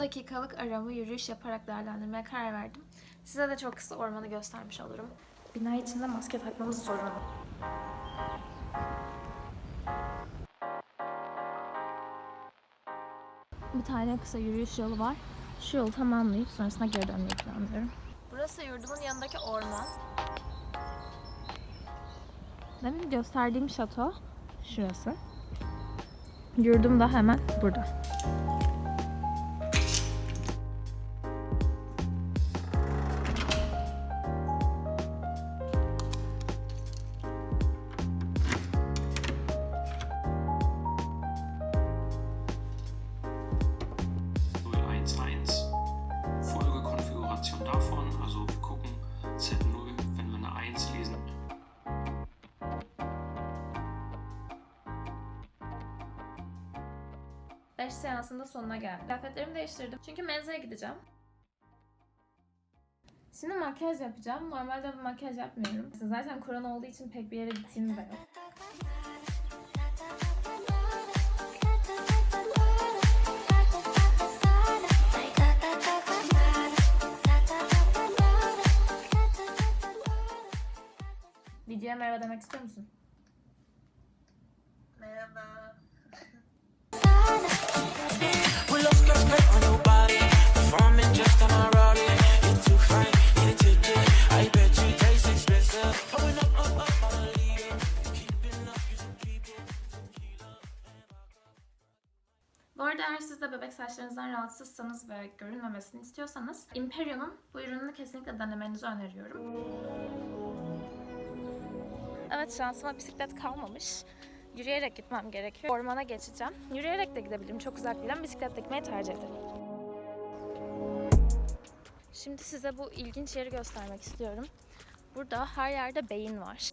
dakikalık aramı yürüyüş yaparak değerlendirmeye karar verdim. Size de çok kısa ormanı göstermiş olurum. Bina içinde maske takmamız zorunlu. Bir tane kısa yürüyüş yolu var. Şu yolu tamamlayıp sonrasında geri dönmeyi planlıyorum. Burası yurdumun yanındaki orman. Demin gösterdiğim şato şurası. Yurdum da hemen burada. 5 seansında sonuna geldim. Kıyafetlerimi değiştirdim. Çünkü mezeye gideceğim. Şimdi makyaj yapacağım. Normalde makyaj yapmıyorum. Zaten korona olduğu için pek bir yere gittiğimiz de yok. Videoya merhaba demek istiyor musun? Saçlarınızdan rahatsızsanız ve görünmemesini istiyorsanız Imperio'nun bu ürününü kesinlikle denemenizi öneriyorum. Evet şansıma bisiklet kalmamış. Yürüyerek gitmem gerekiyor. Ormana geçeceğim. Yürüyerek de gidebilirim. Çok uzak değil ama bisikletle gitmeyi tercih ederim. Şimdi size bu ilginç yeri göstermek istiyorum. Burada her yerde beyin var.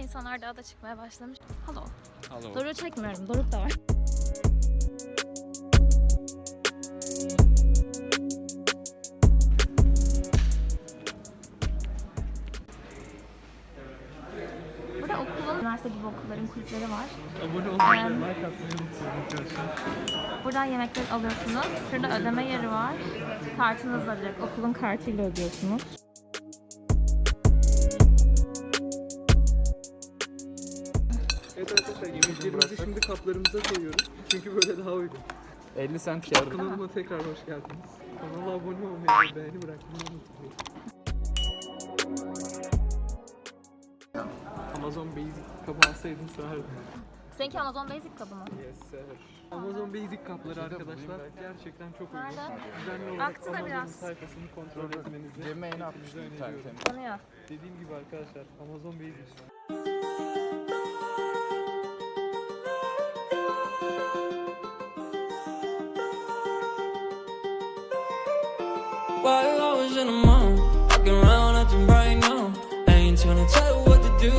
İnsanlar daha da çıkmaya başlamış. Halo. Halo. Doruk'u çekmiyorum. Doruk da var. Burada okulun, üniversite gibi okulların kulüpleri var. Abone olmayı, olmayı, like atmayı unutmayın arkadaşlar. Buradan yemekler alıyorsunuz. Şurada ödeme yeri var. Kartınızla direkt okulun kartıyla ödüyorsunuz. Evet arkadaşlar yemeklerimizi şimdi kaplarımıza koyuyoruz. Çünkü böyle daha uygun. 50 cent kar. Kanalıma tekrar hoş geldiniz. Kanala abone olmayı ve beğeni bırakmayı unutmayın. Amazon Basic kabı alsaydım sığardım. Seninki Amazon Basic kabı mı? Yes sir. Amazon Basic kapları arkadaşlar gerçekten çok uygun. Nerede? Düzenli olarak Aktı da Amazon'un biraz. sayfasını kontrol etmenizi atmıştım bir tane öneriyorum. temiz. Konuyor. Dediğim gibi arkadaşlar Amazon Basic. Was in the right now. I ain't tryna tell you what to do,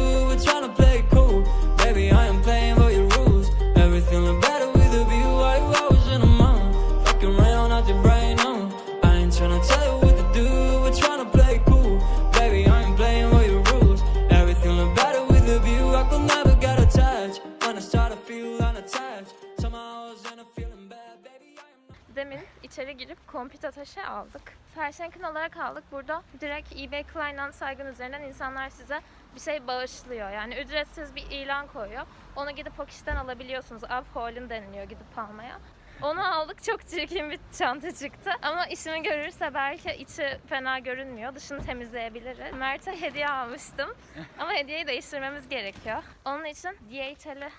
kompüte taşı aldık. Fashion olarak aldık. Burada direkt eBay Klein'an saygın üzerinden insanlar size bir şey bağışlıyor. Yani ücretsiz bir ilan koyuyor. Onu gidip o kişiden alabiliyorsunuz. Uphaul'un deniliyor gidip almaya. Onu aldık. Çok çirkin bir çanta çıktı. Ama işimi görürse belki içi fena görünmüyor. Dışını temizleyebiliriz. Mert'e hediye almıştım. Ama hediyeyi değiştirmemiz gerekiyor. Onun için DHL'e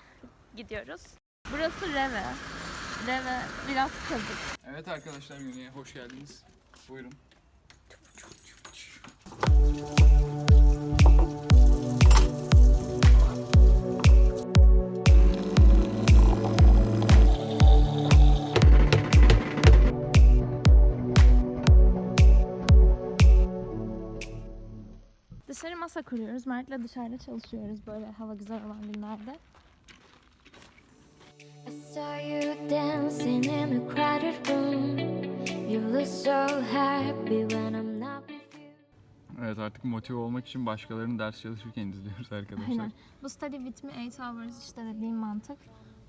gidiyoruz. Burası Reve. Reve biraz kazık. Evet arkadaşlar menüye hoş geldiniz. Buyurun. Dışarı masa kuruyoruz. Mert'le dışarıda çalışıyoruz böyle hava güzel olan günlerde. I Saw you dancing in a crowded room. You look so happy when I'm not with you. Evet artık motive olmak için başkalarının ders çalışırken izliyoruz arkadaşlar. Aynen. Bu study with me 8 hours işte dediğim mantık.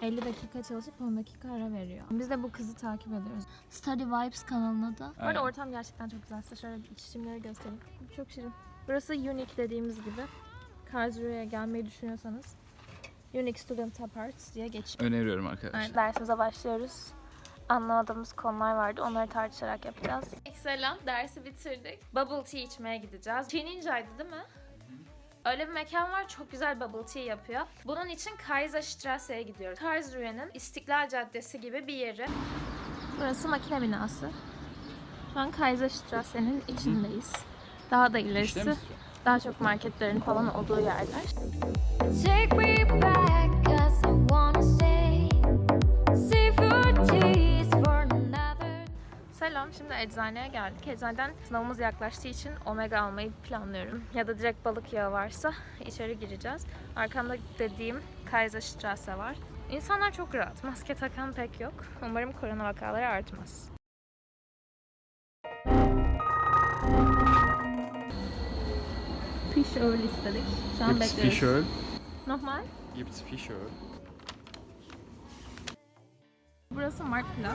50 dakika çalışıp 10 dakika ara veriyor. Biz de bu kızı takip ediyoruz. Study Vibes kanalına da. Bu arada ortam gerçekten çok güzel. Size şöyle bir çişimleri göstereyim. Çok şirin. Burası Unique dediğimiz gibi. Karlsruhe'ye gelmeyi düşünüyorsanız Unique Student Apartments diye geçiyor. Öneriyorum arkadaşlar. Aynen. Dersimize başlıyoruz. Anlamadığımız konular vardı. Onları tartışarak yapacağız. Selam. Dersi bitirdik. Bubble tea içmeye gideceğiz. Çininja'ydı değil mi? Öyle bir mekan var. Çok güzel bubble tea yapıyor. Bunun için Kaiserstrasse'ye gidiyoruz. Karlsruhe'nin İstiklal Caddesi gibi bir yeri. Burası makine binası. Şu an Kaiserstrasse'nin içindeyiz. Daha da İşte ilerisi. mi? Daha çok marketlerin falan olduğu yerler. Take me back, cause I wanna stay. Save your tears for another. Selam, şimdi eczaneye geldik. Eczaneden sınavımız yaklaştığı için omega almayı planlıyorum. Ya da direkt balık yağı varsa içeri gireceğiz. Arkamda dediğim Kaiserstrasse var. İnsanlar çok rahat. Maske takan pek yok. Umarım korona vakaları artmaz. Fish Öl istedik. Şu an Gibt's bekliyoruz. Fischöl? Normal. Gibt's Fischöl? Burası Marktplatz.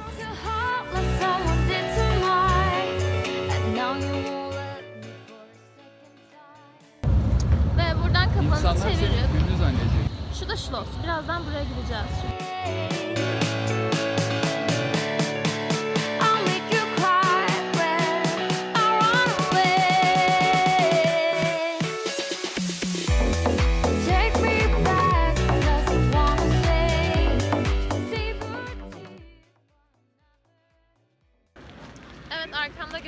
Ve buradan kapanıp İnsanlar seni çevirip gündüz zannedecek. Şu da Schloss. Birazdan buraya gideceğiz. I'll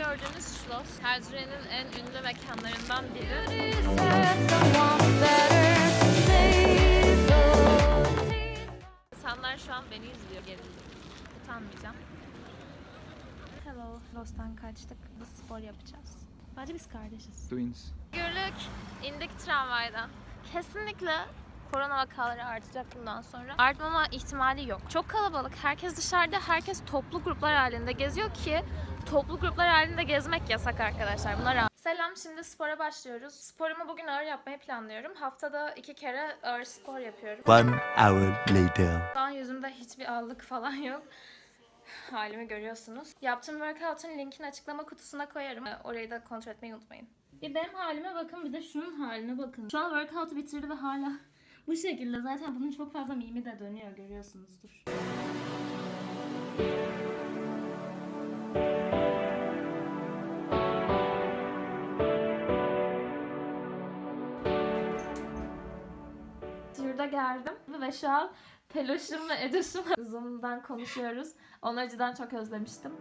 gördüğünüz Schloss. Karlsruhe'nin en ünlü mekanlarından biri. İnsanlar şu an beni izliyor gerildim. Utanmayacağım. Hello. Lost'tan kaçtık. Biz spor yapacağız. Bence biz kardeşiz. Twins. Gürlük. indik tramvaydan. Kesinlikle korona vakaları artacak bundan sonra. Artmama ihtimali yok. Çok kalabalık. Herkes dışarıda. Herkes toplu gruplar halinde geziyor ki toplu gruplar halinde gezmek yasak arkadaşlar. Buna rağmen. Selam. Şimdi spora başlıyoruz. Sporumu bugün ağır yapmayı planlıyorum. Haftada iki kere ağır spor yapıyorum. One hour later. Şu an yüzümde hiçbir allık falan yok. Halimi görüyorsunuz. Yaptığım workout'un linkini açıklama kutusuna koyarım. Orayı da kontrol etmeyi unutmayın. Bir benim halime bakın bir de şunun haline bakın. Şu an workout'u bitirdi ve hala bu şekilde. Zaten bunun çok fazla mimi de dönüyor görüyorsunuzdur. Yurda geldim ve şu an Peloş'um ve Edoş'um Zoom'dan konuşuyoruz. Onları cidden çok özlemiştim.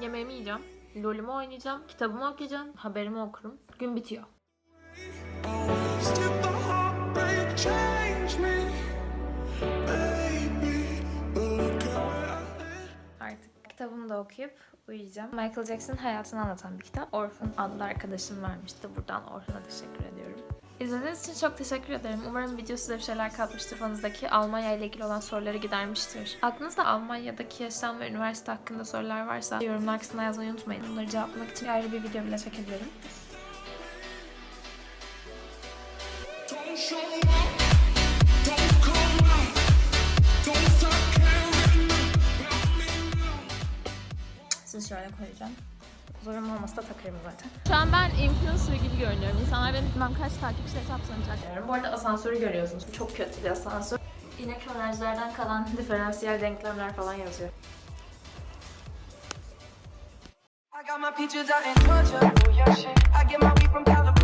Yemeğimi yiyeceğim. LoL'ümü oynayacağım. Kitabımı okuyacağım. Haberimi okurum. Gün bitiyor. Artık kitabımı da okuyup uyuyacağım. Michael Jackson hayatını anlatan bir kitap. Orhun adlı arkadaşım vermişti. Buradan Orhun'a teşekkür ediyorum. İzlediğiniz için çok teşekkür ederim. Umarım video size bir şeyler katmıştır. Kafanızdaki Almanya ile ilgili olan soruları gidermiştir. Aklınızda Almanya'daki yaşam ve üniversite hakkında sorular varsa yorumlar kısmına yazmayı unutmayın. Bunları cevaplamak için ayrı bir video bile çekebilirim. don't show Sizi şöyle koyacağım. Zorum olmasa da takarım zaten. Şu an ben influencer gibi görünüyorum. İnsanlar benim bilmem kaç takipçi hesap sanacak. Bu arada asansörü görüyorsunuz. Çok kötü bir asansör. İnek öğrencilerden kalan diferansiyel denklemler falan yazıyor. I got my peaches out in Georgia. I get my weed from California.